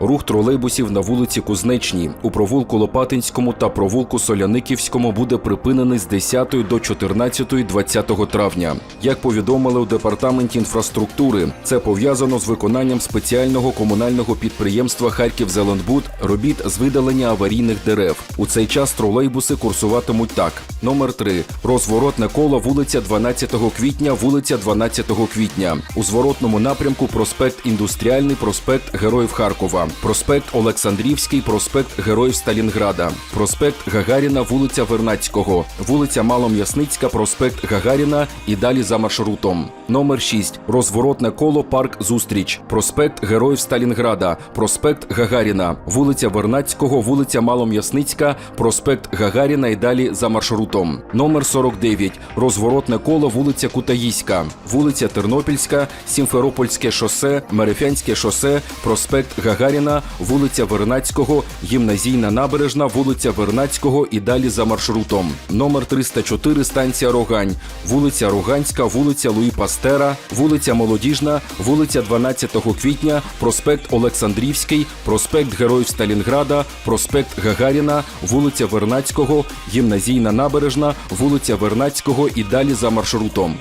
Рух тролейбусів на вулиці Кузнечній у провулку Лопатинському та провулку Соляниківському буде припинений з 10 до 14 20 травня. Як повідомили у департаменті інфраструктури, це пов'язано з виконанням спеціального комунального підприємства Харків-Зеленбуд робіт з видалення аварійних дерев. У цей час тролейбуси курсуватимуть так: номер 3 розворотне коло вулиця 12 квітня, вулиця 12 квітня. У зворотному напрямку проспект Індустріальний, проспект Героїв Харкова, проспект Олександрівський, проспект Героїв Сталінграда, проспект Гагаріна, вулиця Вернацького, вулиця Малом'ясницька, проспект Гагаріна і далі за маршрутом. Номер 6 розворотне коло парк Зустріч, проспект Героїв Сталінграда, проспект Гагаріна, вулиця Вернацького, вулиця Малом'ясницька, проспект Гагаріна і далі за маршрутом. Номер 49 розворотне коло вулиця Кутаїська, вулиця Тернопільська, Сімферопольське шосе, Мерефянське шосе, проспект Гагаріна, вулиця Вернацького, гімназійна набережна, вулиця Вернацького і далі за маршрутом. Номер 304 станція Рогань, вулиця Роганська, вулиця Луї Пастера, вулиця Молодіжна, вулиця 12 квітня, проспект Олександрівський, проспект Героїв Сталінграда, проспект Гагаріна, вулиця Вернацького, гімназійна набережна, вулиця Вернацького і далі за маршрутом.